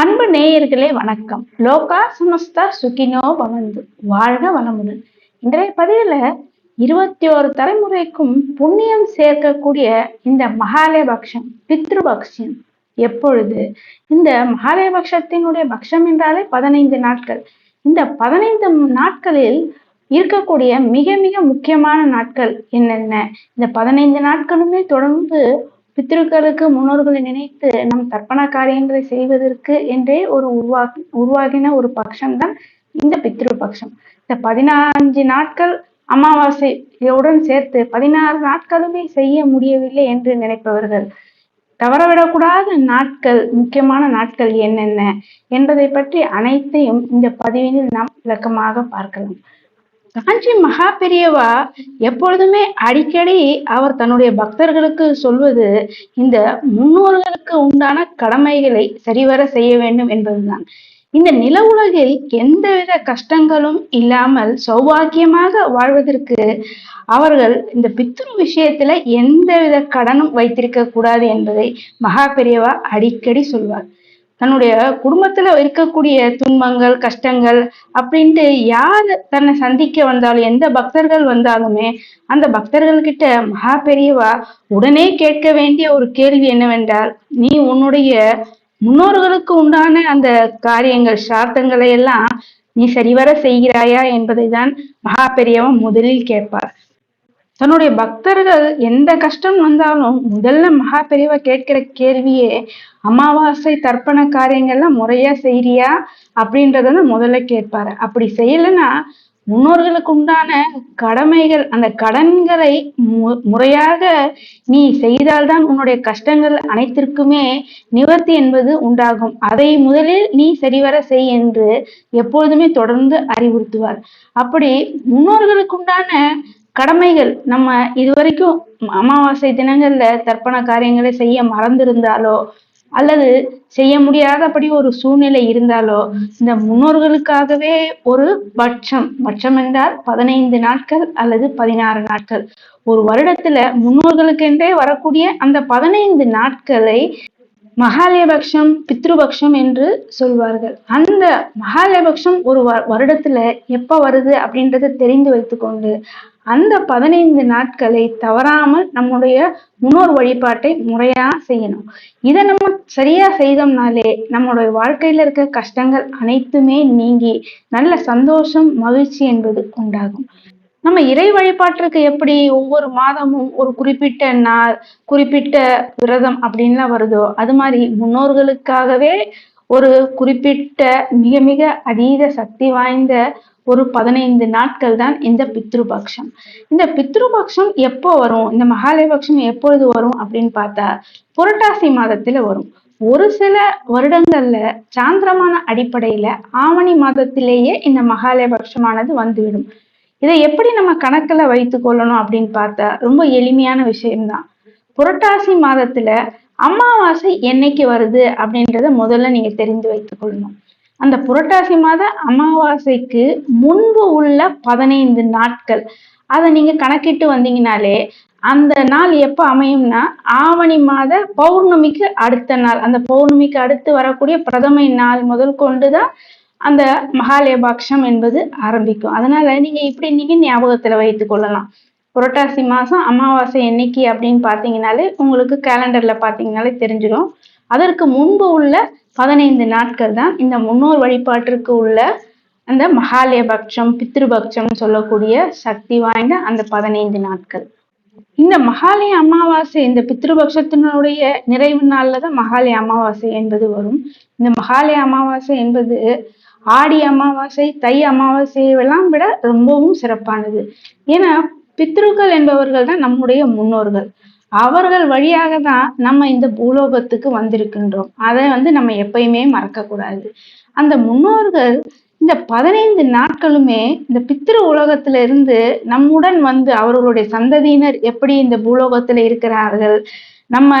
அன்பு நேயர்களே வணக்கம். லோகா சமஸ்தா சுகினோ பவந்து. வாழ்க வளமுடன். இன்றைய பதிவில் இருபத்தி ஒரு தலைமுறைக்கும் புண்ணியம் சேர்க்கக்கூடிய இந்த மகாலயபக்ஷம் பித்ருபக்ஷம் எப்பொழுது? இந்த மகாலயபக்ஷத்தினுடைய பக்ஷம் என்றாலே பதினைந்து நாட்கள். இந்த பதினைந்து நாட்களில் இருக்கக்கூடிய மிக மிக முக்கியமான நாட்கள் என்னென்ன? இந்த பதினைந்து நாட்களுமே தொடர்ந்து பித்ருக்களுக்கு முன்னோர்களை நினைத்து நம் தர்ப்பண காரியங்களை செய்வதற்கு என்றே ஒரு உருவா உருவாகின ஒரு பட்சம்தான் இந்த பித்ரு பட்சம் இந்த பதினஞ்சு நாட்கள் அமாவாசையுடன் சேர்த்து பதினாறு நாட்களுமே செய்ய முடியவில்லை என்று நினைப்பவர்கள் தவறவிடக்கூடாத நாட்கள் முக்கியமான நாட்கள் என்னென்ன என்பதை பற்றி அனைத்தையும் இந்த பதிவினில் நாம் விளக்கமாக பார்க்கலாம். காஞ்சி மகா பெரியவா எப்பொழுதுமே அடிக்கடி அவர் தன்னுடைய பக்தர்களுக்கு சொல்வது இந்த முன்னோர்களுக்கு உண்டான கடமைகளை சரிவர செய்ய வேண்டும் என்பதுதான். இந்த நில உலகில் எந்தவித கஷ்டங்களும் இல்லாமல் சௌபாக்கியமாக வாழ்வதற்கு அவர்கள் இந்த பித்ரு விஷயத்துல எந்தவித கடனும் வைத்திருக்க கூடாது என்பதை மகா பெரியவா அடிக்கடி சொல்வார். தன்னுடைய குடும்பத்துல இருக்கக்கூடிய துன்பங்கள் கஷ்டங்கள் அப்படின்ட்டு யார் தன்னை சந்திக்க வந்தாலும் எந்த பக்தர்கள் வந்தாலுமே அந்த பக்தர்கள் கிட்ட மகா பெரியவா உடனே கேட்க வேண்டிய ஒரு கேள்வி என்னவென்றால் நீ உன்னுடைய முன்னோர்களுக்கு உண்டான அந்த காரியங்கள் சார்த்தங்களை எல்லாம் நீ சரிவர செய்கிறாயா? என்பதை தான் மகா பெரியவா முதலில் கேட்பார். தன்னுடைய பக்தர்கள் எந்த கஷ்டம் வந்தாலும் முதல்ல மகா பெரியவா கேட்கிற கேள்வியே அமாவாசை தர்ப்பண காரியங்கள்லாம் முறையா செய்யறியா அப்படின்றத முதல்ல கேட்பாரு. அப்படி செய்யலைன்னா முன்னோர்களுக்கு உண்டான கடமைகள் அந்த கடன்களை மு முறையாக நீ செய்தால்தான் உன்னுடைய கஷ்டங்கள் அனைத்திற்குமே நிவர்த்தி என்பது உண்டாகும். அதை முதலில் நீ சரிவர செய் என்று எப்பொழுதுமே தொடர்ந்து அறிவுறுத்துவார். அப்படி முன்னோர்களுக்கு உண்டான கடமைகள் நம்ம இதுவரைக்கும் அமாவாசை தினங்கள்ல தர்ப்பண காரியங்களை செய்ய மறந்திருந்தாலோ அல்லது செய்ய முடியாதபடி ஒரு சூழ்நிலை இருந்தாலோ இந்த முன்னோர்களுக்காகவே ஒரு பட்சம் பட்சம் என்றால் பதினைந்து நாட்கள் அல்லது பதினாறு நாட்கள். ஒரு வருடத்துல முன்னோர்களுக்கென்றே வரக்கூடிய அந்த பதினைந்து நாட்களை மகாலயபக்ஷம் பித்ருபக்ஷம் என்று சொல்வார்கள். அந்த மகாலயபக்ஷம் ஒரு வருடத்துல எப்ப வருது அப்படின்றத தெரிந்து வைத்துக்கொண்டு அந்த பதினைந்து நாட்களை தவறாமல் நம்முடைய முன்னோர் வழிபாட்டை முறையா செய்யணும். இதை நம்ம சரியா செய்தோம்னாலே நம்மளுடைய வாழ்க்கையில இருக்க கஷ்டங்கள் அனைத்துமே நீங்கி நல்ல சந்தோஷம் மகிழ்ச்சி என்பது உண்டாகும். நம்ம இறை வழிபாட்டிற்கு எப்படி ஒவ்வொரு மாதமும் ஒரு குறிப்பிட்ட நாள் குறிப்பிட்ட விரதம் அப்படின்லாம் வருதோ அது மாதிரி முன்னோர்களுக்காகவே ஒரு குறிப்பிட்ட மிக மிக அதீத சக்தி வாய்ந்த ஒரு பதினைந்து நாட்கள் தான் இந்த பித்ருபக்ஷம். இந்த பித்ருபக்ஷம் எப்போ வரும்? இந்த மகாலயபக்ஷம் எப்பொழுது வரும் அப்படின்னு பார்த்தா புரட்டாசி மாதத்துல வரும். ஒரு சில வருடங்கள்ல சாந்திரமான அடிப்படையில ஆவணி மாதத்திலேயே இந்த மகாலயபக்ஷமானது வந்துவிடும். இதை எப்படி நம்ம கணக்குல வைத்து கொள்ளணும் அப்படின்னு பார்த்தா ரொம்ப எளிமையான விஷயம்தான். புரட்டாசி மாதத்துல அமாவாசை என்னைக்கு வருது அப்படின்றத முதல்ல நீங்க தெரிந்து வைத்துக் கொள்ளணும். அந்த புரட்டாசி மாத அமாவாசைக்கு முன்பு உள்ள பதினைந்து நாட்கள். அதை நீங்க கணக்கிட்டு வந்தீங்கனாலே அந்த நாள் எப்ப அமையும்னா ஆவணி மாத பௌர்ணமிக்கு அடுத்த நாள். அந்த பௌர்ணமிக்கு அடுத்து வரக்கூடிய பிரதமை நாள் முதல் கொண்டுதான் அந்த மகாலேபாட்சம் என்பது ஆரம்பிக்கும். அதனால நீங்க இப்படி நீங்க ஞாபகத்துல வைத்துக் கொள்ளலாம். புரட்டாசி மாசம் அமாவாசை என்னைக்கு அப்படின்னு பாத்தீங்கன்னாலே உங்களுக்கு கேலண்டர்ல பாத்தீங்கன்னாலே தெரிஞ்சிடும் அதற்கு முன்பு உள்ள பதினைந்து நாட்கள் தான் இந்த முன்னோர் வழிபாட்டிற்கு உள்ள அந்த மகாலயபக்ஷம் பித்ருபக்ஷம் சொல்லக்கூடிய சக்தி வாய்ந்த அந்த பதினைந்து நாட்கள். இந்த மகாலய அமாவாசை இந்த பித்ருபக்ஷத்தினுடைய நிறைவு நாள்ல தான் மகாலய அமாவாசை என்பது வரும். இந்த மகாலய அமாவாசை என்பது ஆடி அமாவாசை தை அமாவாசையெல்லாம் விட ரொம்பவும் சிறப்பானது. ஏன்னா பித்ருக்கள் என்பவர்கள் தான் நம்முடைய முன்னோர்கள். அவர்கள் வழியாக தான் நம்ம இந்த பூலோகத்துக்கு வந்திருக்கின்றோம். அதை வந்து நம்ம எப்பயுமே மறக்க கூடாது அந்த முன்னோர்கள் இந்த பதினைந்து நாட்களுமே இந்த பித்திரு உலகத்துல இருந்து நம்முடன் வந்து அவர்களுடைய சந்ததியினர் எப்படி இந்த பூலோகத்துல இருக்கிறார்கள் நம்ம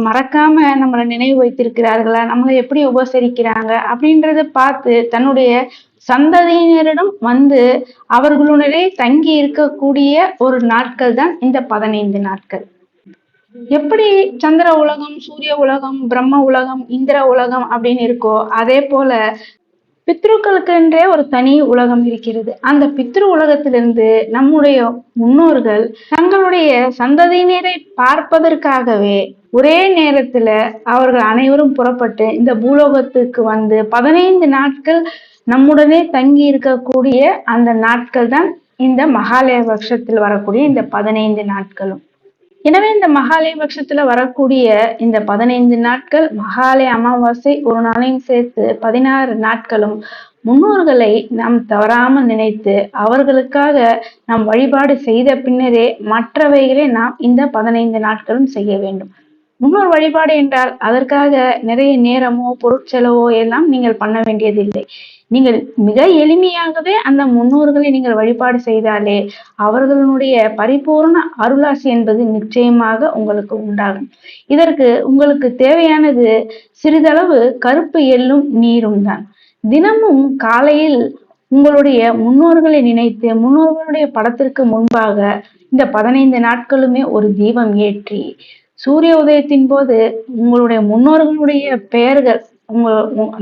மறக்காம நம்மளை நினைவு வைத்திருக்கிறார்களா நம்மளை எப்படி உபசரிக்கிறாங்க அப்படின்றத பார்த்து தன்னுடைய சந்ததியினரிடம் வந்து அவர்களுடனே தங்கி இருக்கக்கூடிய ஒரு நாட்கள் தான் இந்த பதினைந்து நாட்கள். எப்படி சந்திர உலகம் சூரிய உலகம் பிரம்ம உலகம் இந்திர உலகம் அப்படின்னு இருக்கோ அதே போல பித்ருக்களுக்கென்றே ஒரு தனி உலகம் இருக்கிறது. அந்த பித்ரு உலகத்திலிருந்து நம்முடைய முன்னோர்கள் தங்களுடைய சந்ததியினரை பார்ப்பதற்காகவே ஒரே நேரத்துல அவர்கள் அனைவரும் புறப்பட்டு இந்த பூலோகத்துக்கு வந்து பதினைந்து நாட்கள் நம்முடனே தங்கி இருக்கக்கூடிய அந்த நாட்கள் தான் இந்த மகாலய வருஷத்தில் வரக்கூடிய இந்த பதினைந்து நாட்களும். எனவே இந்த மகாலய பட்சத்துல வரக்கூடிய இந்த பதினைந்து நாட்கள் மகாலய அமாவாசை ஒரு நாளையும் சேர்த்து பதினாறு நாட்களும் முன்னோர்களை நாம் தவறாமல் நினைத்து அவர்களுக்காக நாம் வழிபாடு செய்த பின்னரே மற்றவைகளை நாம் இந்த பதினைந்து நாட்களும் செய்ய வேண்டும். முன்னோர் வழிபாடு என்றால் அதற்காக நிறைய நேரமோ பொருட்செலவோ எல்லாம் நீங்கள் பண்ண வேண்டியதில்லை. நீங்கள் மிக எளிமையாகவே அந்த முன்னோர்களை நீங்கள் வழிபாடு செய்தாலே அவர்களுடைய பரிபூர்ண அருளாசி என்பது நிச்சயமாக உங்களுக்கு உண்டாகும். இதற்கு உங்களுக்கு தேவையானது சிறிதளவு கருப்பு எள்ளும் நீரும் தான். தினமும் காலையில் உங்களுடைய முன்னோர்களை நினைத்து முன்னோர்களுடைய படத்திற்கு முன்பாக இந்த பதினைந்து நாட்களுமே ஒரு தீபம் ஏற்றி சூரிய உதயத்தின் போது உங்களுடைய முன்னோர்களுடைய பெயர்கள்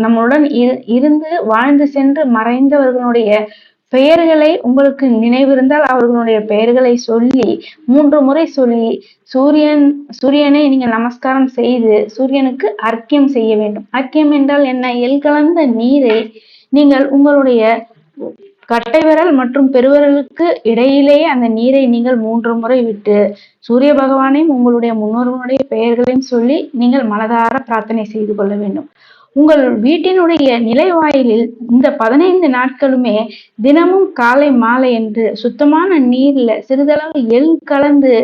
நம்மளுடன் இருந்து வாழ்ந்து சென்று மறைந்தவர்களுடைய பெயர்களை உங்களுக்கு நினைவிருந்தால் அவர்களுடைய பெயர்களை சொல்லி மூன்று முறை சொல்லி சூரியன் சூரியனை நீங்கள் நமஸ்காரம் செய்து சூரியனுக்கு அர்க்கியம் செய்ய வேண்டும். அர்க்கியம் என்றால் என்ன? எல் கலந்த நீரை நீங்கள் உங்களுடைய கட்டை விரல் மற்றும் பெருவிரலுக்கு இடையிலேயே அந்த நீரை நீங்கள் மூன்று முறை விட்டு சூரிய பகவானையும் உங்களுடைய முன்னோர்களுடைய பெயர்களையும் சொல்லி நீங்கள் மனதார பிரார்த்தனை செய்து கொள்ள வேண்டும். உங்கள் வீட்டினுடைய நிலைவாயிலில் இந்த பதினைந்து நாட்களுமே தினமும் காலை மாலை என்று சுத்தமான நீர்ல சிறிதளவு எள் கலந்து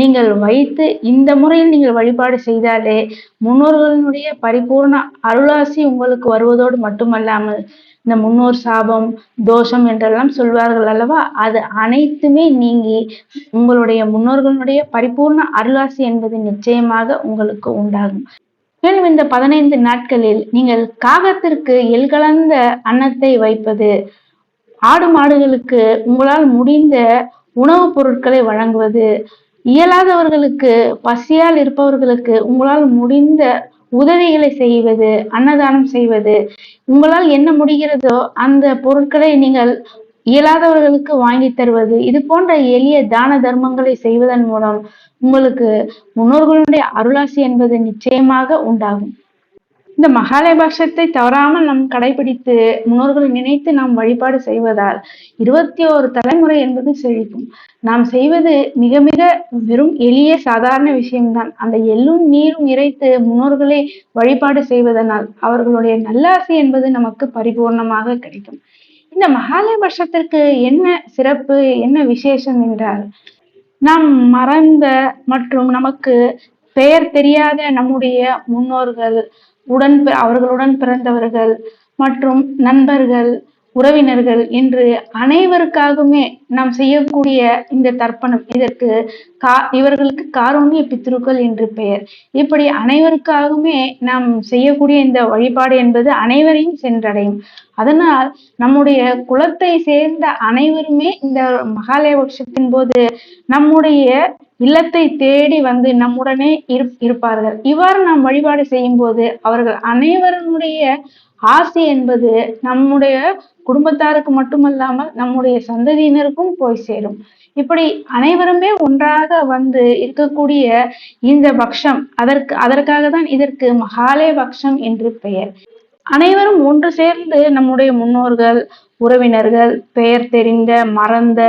நீங்கள் வைத்து இந்த முறையில் நீங்கள் வழிபாடு செய்தாலே முன்னோர்களுடைய பரிபூர்ண அருளாசி உங்களுக்கு வருவதோடு மட்டுமல்லாமல் இந்த முன்னோர் சாபம் தோஷம் என்றெல்லாம் சொல்வார்கள் அல்லவா? அது அனைத்துமே நீங்கி உங்களுடைய முன்னோர்களுடைய பரிபூர்ண அருளாசி என்பது நிச்சயமாக உங்களுக்கு உண்டாகும். மேலும் இந்த பதினைந்து நாட்களில் நீங்கள் காகத்திற்கு எல்கலந்த அன்னத்தை வைப்பது ஆடு மாடுகளுக்கு உங்களால் முடிந்த உணவுப் பொருட்களை வழங்குவது இயலாதவர்களுக்கு பசியால் இருப்பவர்களுக்கு உங்களால் முடிந்த உதவிகளை செய்வது அன்னதானம் செய்வது உங்களால் என்ன முடிகிறதோ அந்த பொருட்களை நீங்கள் இயலாதவர்களுக்கு வாங்கி தருவது இது போன்ற எளிய தான தர்மங்களை செய்வதன் மூலம் உங்களுக்கு முன்னோர்களுடைய அருளாசி என்பது நிச்சயமாக உண்டாகும். இந்த மகாலயபட்சத்தை தவறாமல் நாம் கடைபிடித்து முன்னோர்களை நினைத்து நாம் வழிபாடு செய்வதால் இருபத்தி ஓரு தலைமுறை என்பது செழிக்கும். நாம் செய்வது மிக மிக வெறும் எளிய சாதாரண விஷயம்தான். அந்த எள்ளும் நீரும் இறைத்து முன்னோர்களை வழிபாடு செய்வதனால் அவர்களுடைய நல்லாசி என்பது நமக்கு பரிபூர்ணமாக கிடைக்கும். இந்த மகாலய வருஷத்திற்கு என்ன சிறப்பு என்ன விசேஷம் என்றால் நாம் மறந்த மற்றும் நமக்கு பெயர் தெரியாத நம்முடைய முன்னோர்கள் உடன் அவர்களுடன் பிறந்தவர்கள் மற்றும் நண்பர்கள் உறவினர்கள் என்று அனைவருக்காகவுமே நாம் செய்யக்கூடிய இந்த தர்ப்பணம். இதற்கு கா இவர்களுக்கு காரோணிய பித்ருக்கள் என்று பெயர். இப்படி அனைவருக்காகவுமே நாம் செய்யக்கூடிய இந்த வழிபாடு என்பது அனைவரையும் சென்றடையும். அதனால் நம்முடைய குலத்தை சேர்ந்த அனைவருமே இந்த மகாலய பட்சத்தின் போது நம்முடைய இல்லத்தை தேடி வந்து நம்முடனே இருப்பார்கள். இவ்வாறு நாம் வழிபாடு செய்யும் போது அவர்கள் அனைவருடைய ஆசை என்பது நம்முடைய குடும்பத்தாருக்கு மட்டுமல்லாமல் நம்முடைய சந்ததியினருக்கும் போய் சேரும். இப்படி அனைவருமே ஒன்றாக வந்து இருக்கக்கூடிய இந்த பக்ஷம் அதற்கு அதற்காக தான் இதற்கு மகாலய பக்ஷம் என்று பெயர். அனைவரும் ஒன்று சேர்ந்து நம்முடைய முன்னோர்கள் உறவினர்கள் பெயர் தெரிந்த மறந்த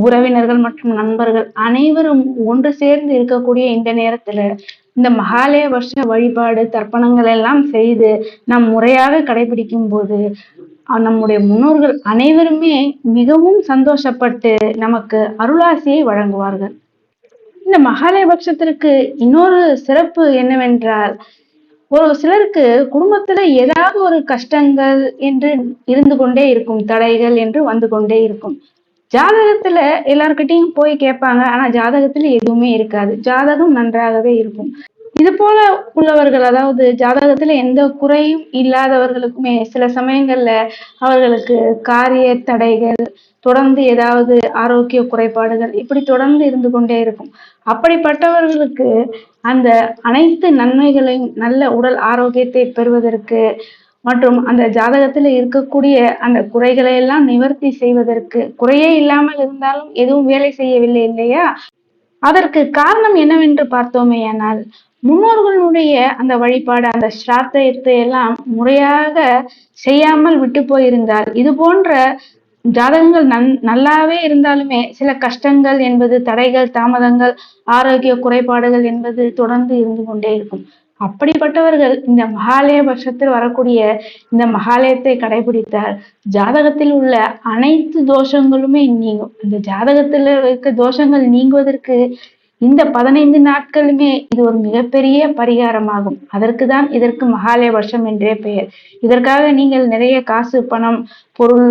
உறவினர்கள் மற்றும் நண்பர்கள் அனைவரும் ஒன்று சேர்ந்து இருக்கக்கூடிய இந்த நேரத்துல இந்த மகாலய வருஷ வழிபாடு தர்ப்பணங்கள் எல்லாம் செய்து நம் முறையாக கடைபிடிக்கும் போது நம்முடைய முன்னோர்கள் அனைவருமே மிகவும் சந்தோஷப்பட்டு நமக்கு அருளாசியை வழங்குவார்கள். இந்த மகாலய பட்சத்திற்கு இன்னொரு சிறப்பு என்னவென்றால் ஒரு சிலருக்கு குடும்பத்துல ஏதாவது ஒரு கஷ்டங்கள் என்று இருந்து கொண்டே இருக்கும் தடைகள் என்று வந்து கொண்டே இருக்கும். ஜாதகத்துல எல்லார்கிட்டையும் போய் கேட்பாங்க ஆனா ஜாதகத்துல எதுவுமே இருக்காது. ஜாதகம் நன்றாகவே இருக்கும். இது போல உள்ளவர்கள் அதாவது ஜாதகத்துல எந்த குறையும் இல்லாதவர்களுக்குமே சில சமயங்கள்ல அவர்களுக்கு காரிய தடைகள் தொடர்ந்து ஏதாவது ஆரோக்கிய குறைபாடுகள் இப்படி தொடர்ந்து இருந்து கொண்டே இருக்கும். அப்படிப்பட்டவர்களுக்கு அந்த அனைத்து நன்மைகளையும் நல்ல உடல் ஆரோக்கியத்தை பெறுவதற்கு மற்றும் அந்த ஜாதகத்துல இருக்கக்கூடிய அந்த குறைகளை எல்லாம் நிவர்த்தி செய்வதற்கு குறையே இல்லாமல் இருந்தாலும் எதுவும் வேலை செய்யவில்லை இல்லையா? அதற்கு காரணம் என்னவென்று பார்த்தோமேயானால் முன்னோர்களுடைய அந்த வழிபாடு அந்த ஸ்ராத்தத்தை எல்லாம் முறையாக செய்யாமல் விட்டு போயிருந்தால் இது போன்ற ஜாதகங்கள் நன் நல்லாவே இருந்தாலுமே சில கஷ்டங்கள் என்பது தடைகள் தாமதங்கள் ஆரோக்கிய குறைபாடுகள் என்பது தொடர்ந்து இருந்து கொண்டே இருக்கும். அப்படிப்பட்டவர்கள் இந்த மகாலய பட்சத்தில் வரக்கூடிய இந்த மகாலயத்தை கடைபிடித்தால் ஜாதகத்தில் உள்ள அனைத்து தோஷங்களுமே நீங்கும் இந்த ஜாதகத்தில் இருக்க தோஷங்கள் நீங்குவதற்கு இந்த பதினைந்து நாட்களுமே இது ஒரு மிகப்பெரிய பரிகாரமாகும். அதற்கு தான் இதற்கு மகாலய வருஷம் என்றே பெயர். இதற்காக நீங்கள் நிறைய காசு பணம் பொருள்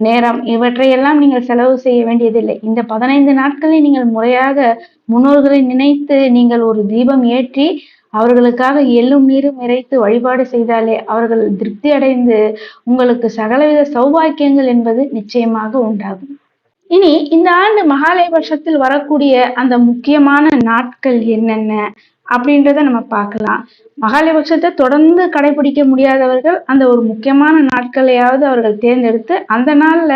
நேரம் இவற்றையெல்லாம் நீங்கள் செலவு செய்ய வேண்டியதில்லை. இந்த பதினைந்து நாட்களை நீங்கள் முறையாக முன்னோர்களை நினைத்து நீங்கள் ஒரு தீபம் ஏற்றி அவர்களுக்காக எள்ளும் நீரும் இறைத்து வழிபாடு செய்தாலே அவர்கள் திருப்தி அடைந்து உங்களுக்கு சகலவித சௌபாக்கியங்கள் என்பது நிச்சயமாக உண்டாகும். இனி இந்த ஆண்டு மகாலயபட்சத்தில் வரக்கூடிய அந்த முக்கியமான நாட்கள் என்னென்ன அப்படின்றத நம்ம பார்க்கலாம். மகாலயபட்சத்தை தொடர்ந்து கடைபிடிக்க முடியாதவர்கள் அந்த ஒரு முக்கியமான நாட்களையாவது அவர்கள் தேர்ந்தெடுத்து அந்த நாள்ல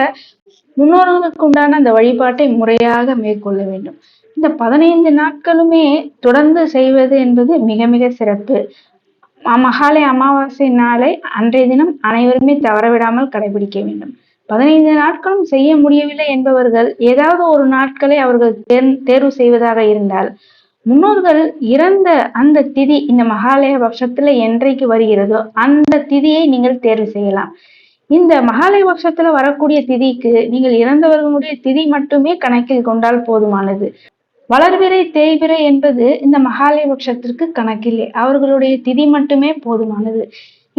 முன்னோர்களுக்கு உண்டான அந்த வழிபாட்டை முறையாக மேற்கொள்ள வேண்டும். இந்த பதினைந்து நாட்களுமே தொடர்ந்து செய்வது என்பது மிக மிக சிறப்பு. மகாலய அமாவாசை நாளை அன்றைய தினம் அனைவருமே தவறவிடாமல் கடைபிடிக்க வேண்டும். பதினைந்து நாட்களும் செய்ய முடியவில்லை என்பவர்கள் ஏதாவது ஒரு நாட்களை அவர்கள் தேர் தேர்வு செய்வதாக இருந்தால் முன்னோர்கள் இறந்த அந்த திதி இந்த மகாலய பட்சத்துல என்றைக்கு வருகிறதோ அந்த திதியை நீங்கள் தேர்வு செய்யலாம். இந்த மகாலய பட்சத்துல வரக்கூடிய திதிக்கு நீங்கள் இறந்தவர்களுடைய திதி மட்டுமே கணக்கில் கொண்டால் போதுமானது. வளர்விரை தேய்விரை என்பது இந்த மகாலய பட்சத்திற்கு கணக்கில்லை அவர்களுடைய திதி மட்டுமே போதுமானது.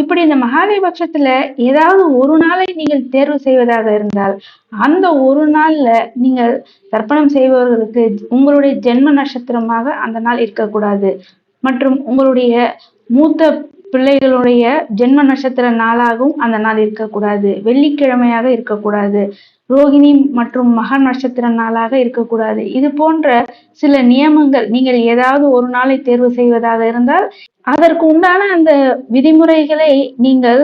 இப்படி இந்த மகாலய பட்சத்துல ஏதாவது ஒரு நாளை நீங்கள் தேர்வு செய்வதாக இருந்தால் அந்த ஒரு நாள்ல நீங்கள் தர்ப்பணம் செய்பவர்களுக்கு உங்களுடைய ஜென்ம நட்சத்திரமாக அந்த நாள் இருக்கக்கூடாது. மற்றும் உங்களுடைய மூத்த பிள்ளைகளுடைய ஜென்ம நட்சத்திர நாளாகவும் அந்த நாள் இருக்கக்கூடாது. வெள்ளிக்கிழமையாக இருக்கக்கூடாது. ரோகிணி மற்றும் மகன் நட்சத்திர நாளாக இருக்கக்கூடாது. இது போன்ற சில நியமங்கள் நீங்கள் ஏதாவது ஒரு நாளை தேர்வு செய்வதாக இருந்தால் அதற்கு உண்டான அந்த விதிமுறைகளை நீங்கள்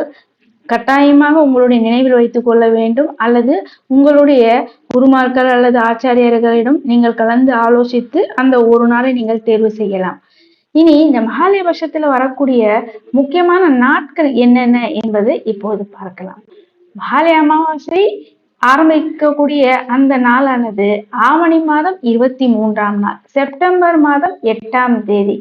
கட்டாயமாக உங்களுடைய நினைவில் வைத்துக் கொள்ள வேண்டும். அல்லது உங்களுடைய குருமார்கள் அல்லது ஆச்சாரியர்களிடம் நீங்கள் கலந்து ஆலோசித்து அந்த ஒரு நாளை நீங்கள் தேர்வு செய்யலாம். இனி இந்த மகாலய வருஷத்துல வரக்கூடிய முக்கியமான நாட்கள் என்னென்ன என்பது இப்போது பார்க்கலாம். மகாலய அமாவாசை ஆரம்பிக்கக்கூடிய அந்த நாளானது ஆவணி மாதம் இருபத்தி மூன்றாம் நாள் செப்டம்பர் மாதம் எட்டாம் தேதி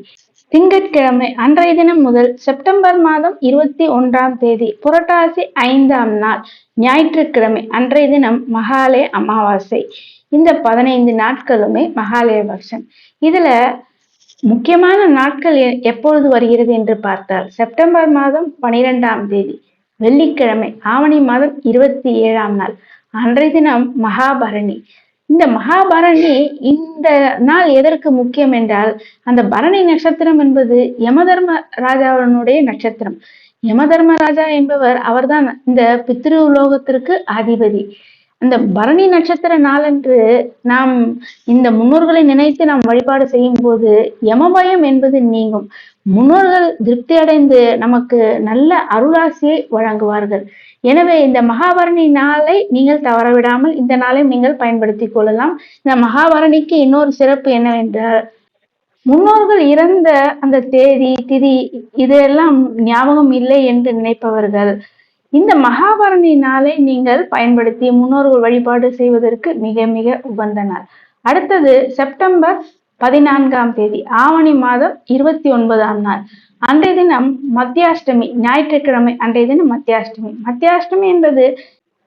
திங்கட்கிழமை அன்றைய தினம் முதல் செப்டம்பர் மாதம் இருபத்தி ஒன்றாம் தேதி புரட்டாசி ஐந்தாம் நாள் ஞாயிற்றுக்கிழமை அன்றைய தினம் மகாலய அமாவாசை. இந்த பதினைந்து நாட்களுமே மகாலய வருஷம். இதுல முக்கியமான நாட்கள் எப்பொழுது வருகிறது என்று பார்த்தால் செப்டம்பர் மாதம் பனிரெண்டாம் தேதி வெள்ளிக்கிழமை ஆவணி மாதம் இருபத்தி ஏழாம் நாள். அன்றைய தினம் மகாபரணி. இந்த மகாபரணி இந்த நாள் எதற்கு முக்கியம் என்றால் அந்த பரணி நட்சத்திரம் என்பது யமதர்ம ராஜாவினுடைய நட்சத்திரம். யமதர்ம ராஜா என்பவர் அவர்தான் இந்த பித்ரு உலோகத்திற்கு அதிபதி. அந்த பரணி நட்சத்திர நாளன்று நாம் இந்த முன்னோர்களை நினைத்து நாம் வழிபாடு செய்யும் போது யமபயம் என்பது நீங்கும். முன்னோர்கள் திருப்தி அடைந்து நமக்கு நல்ல அருளாசியை வழங்குவார்கள். எனவே இந்த மகாபரணி நாளை நீங்கள் தவறவிடாமல் இந்த நாளை நீங்கள் பயன்படுத்தி கொள்ளலாம். இந்த மகாபரணிக்கு இன்னொரு சிறப்பு என்னவென்றால் முன்னோர்கள் இறந்த அந்த தேதி திதி இதெல்லாம் ஞாபகம் இல்லை என்று நினைப்பவர்கள். இந்த மகாபரணி நாளை நீங்கள் பயன்படுத்தி முன்னோர்கள் வழிபாடு செய்வதற்கு மிக மிக உகந்த நாள். அடுத்தது செப்டம்பர் பதினான்காம் தேதி ஆவணி மாதம் இருபத்தி ஒன்பதாம் நாள். அன்றைய தினம் மத்தியாஷ்டமி ஞாயிற்றுக்கிழமை அன்றைய தினம் மத்தியாஷ்டமி. மத்தியாஷ்டமி என்பது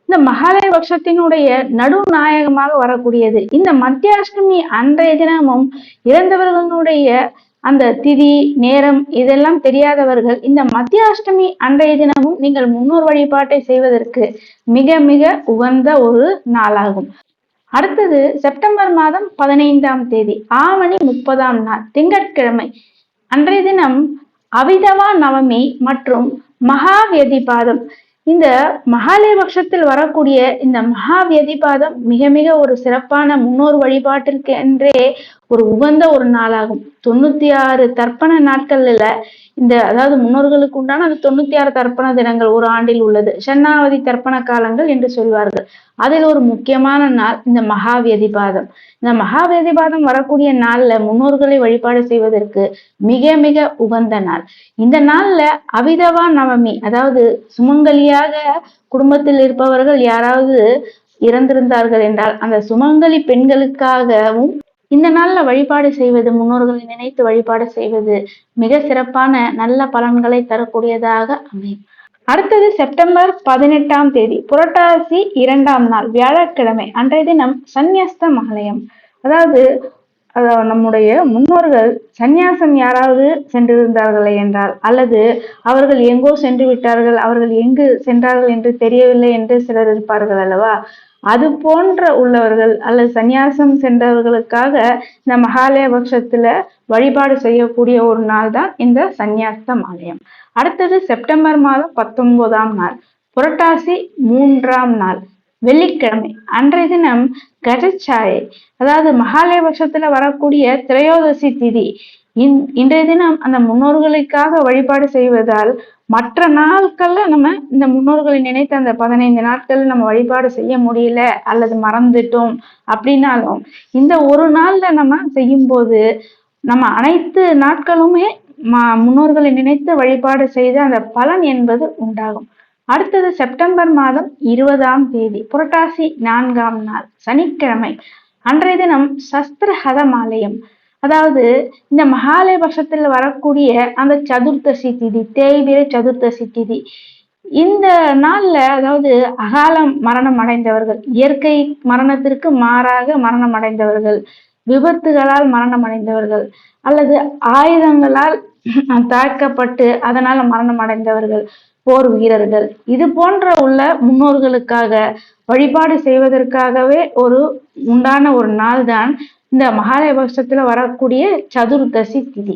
இந்த மகாலய பட்சத்தினுடைய நடுநாயகமாக வரக்கூடியது. இந்த மத்தியாஷ்டமி அன்றைய தினமும் இறந்தவர்களுடைய அந்த திதி நேரம் இதெல்லாம் தெரியாதவர்கள் இந்த மத்திய அஷ்டமி அன்றைய தினமும் நீங்கள் முன்னோர் வழிபாட்டை செய்வதற்கு மிக மிக உகந்த ஒரு நாளாகும். அடுத்தது செப்டம்பர் மாதம் பதினைந்தாம் தேதி ஆவணி முப்பதாம் நாள் திங்கட்கிழமை. அன்றைய தினம் அவிதவா நவமி மற்றும் மகா வியதிபாதம். இந்த மகாலயபக்ஷத்தில் வரக்கூடிய இந்த மகா வியதிபாதம் மிக மிக ஒரு சிறப்பான முன்னோர் வழிபாட்டிற்கு என்றே ஒரு உகந்த ஒரு நாளாகும். தொண்ணூத்தி ஆறு தர்ப்பண நாட்கள்ல இந்த அதாவது முன்னோர்களுக்கு உண்டான அந்த தொண்ணூத்தி ஆறு தர்ப்பண தினங்கள் ஒரு ஆண்டில் உள்ளது. ஷண்ணாவதி தர்ப்பண காலங்கள் என்று சொல்வார்கள். அதில் ஒரு முக்கியமான நாள் இந்த மகாவியதிபாதம். இந்த மகாவியதிபாதம் வரக்கூடிய நாள்ல முன்னோர்களை வழிபாடு செய்வதற்கு மிக மிக உகந்த நாள். இந்த நாள்ல அவிதவா நவமி அதாவது சுமங்கலியாக குடும்பத்தில் இருப்பவர்கள் யாராவது இறந்திருந்தார்கள் என்றால் அந்த சுமங்கலி பெண்களுக்காகவும் இந்த நாள்ல வழிபாடு செய்வது முன்னோர்களை நினைத்து வழிபாடு செய்வது மிக சிறப்பான நல்ல பலன்களை தரக்கூடியதாக அமையும். அடுத்தது செப்டம்பர் பதினெட்டாம் தேதி புரட்டாசி இரண்டாம் நாள் வியாழக்கிழமை அன்றைய தினம் சந்நியஸ்த மகலயம் அதாவது நம்முடைய முன்னோர்கள் சந்நியாசம் யாராவது சென்றிருந்தார்களே என்றால் அல்லது அவர்கள் எங்கோ சென்று விட்டார்கள் அவர்கள் எங்கு சென்றார்கள் என்று தெரியவில்லை என்று சிலர் இருப்பார்கள் அல்லவா? அது போன்ற உள்ளவர்கள் அல்லது சந்நியாசம் சென்றவர்களுக்காக இந்த மகாலய பட்சத்துல வழிபாடு செய்யக்கூடிய ஒரு நாள் தான் இந்த சந்நியாச ஆலயம். அடுத்தது செப்டம்பர் மாதம் பத்தொன்பதாம் நாள் புரட்டாசி மூன்றாம் நாள் வெள்ளிக்கிழமை. அன்றைய தினம் கஜச்சாயை அதாவது மகாலய பட்சத்துல வரக்கூடிய திரையோதசி திதி இன் இன்றைய தினம் அந்த முன்னோர்களுக்காக வழிபாடு செய்வதால் மற்ற நாட்கள்ல நம்ம இந்த முன்னோர்களை நினைத்து அந்த பதினைந்து நாட்கள் நம்ம வழிபாடு செய்ய முடியல அல்லது மறந்துட்டோம் அப்படின்னாலும் இந்த ஒரு நாள்ல நம்ம செய்யும் போது நம்ம அனைத்து நாட்களுமே முன்னோர்களை நினைத்து வழிபாடு செய்து அந்த பலன் என்பது உண்டாகும். அடுத்தது செப்டம்பர் மாதம் இருபதாம் தேதி புரட்டாசி நான்காம் நாள் சனிக்கிழமை. அன்றைய தினம் சஸ்திரஹதமாலயம் அதாவது இந்த மகாலய பட்சத்தில் வரக்கூடிய அந்த சதுர்த்தசி திதி தேய்பிர சதுர்த்தசி திதி இந்த நாள்ல அதாவது அகாலம் மரணம் அடைந்தவர்கள் இயற்கை மரணத்திற்கு மாறாக மரணம் அடைந்தவர்கள் விபத்துகளால் மரணம் அடைந்தவர்கள் அல்லது ஆயுதங்களால் தாக்கப்பட்டு அதனால மரணம் அடைந்தவர்கள் போர் வீரர்கள் இது போன்ற உள்ள முன்னோர்களுக்காக வழிபாடு செய்வதற்காகவே ஒரு உண்டான ஒரு நாள் தான் இந்த மகாலயபட்சத்துல வரக்கூடிய சதுர்தசி திதி.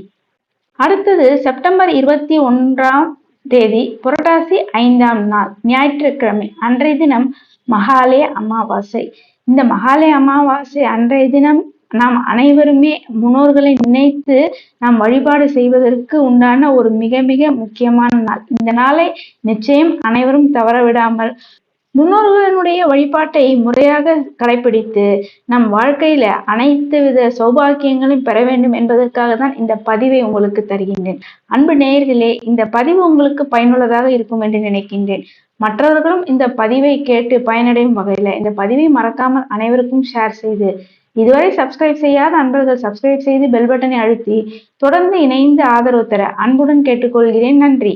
அடுத்தது செப்டம்பர் இருபத்தி ஒன்றாம் தேதி புரட்டாசி ஐந்தாம் நாள் ஞாயிற்றுக்கிழமை அன்றைய தினம் மகாலய அமாவாசை. இந்த மகாலய அமாவாசை அன்றைய தினம் நாம் அனைவருமே முன்னோர்களை நினைத்து நாம் வழிபாடு செய்வதற்கு உண்டான ஒரு மிக மிக முக்கியமான நாள். இந்த நாளை நிச்சயம் அனைவரும் தவற விடாமல் முன்னோர்களுடைய வழிபாட்டை முறையாக கடைபிடித்து நம் வாழ்க்கையில அனைத்து வித சௌபாக்கியங்களையும் பெற வேண்டும் என்பதற்காக தான் இந்த பதிவை உங்களுக்கு தருகின்றேன். அன்பு நேயர்களே இந்த பதிவு உங்களுக்கு பயனுள்ளதாக இருக்கும் என்று நினைக்கின்றேன். மற்றவர்களும் இந்த பதிவை கேட்டு பயனடையும் வகையில இந்த பதிவை மறக்காமல் அனைவருக்கும் ஷேர் செய்து இதுவரை சப்ஸ்கிரைப் செய்யாத அன்பர்கள் சப்ஸ்கிரைப் செய்து பெல் பட்டனை அழுத்தி தொடர்ந்து இணைந்து ஆதரவு தர அன்புடன் கேட்டுக்கொள்கிறேன். நன்றி.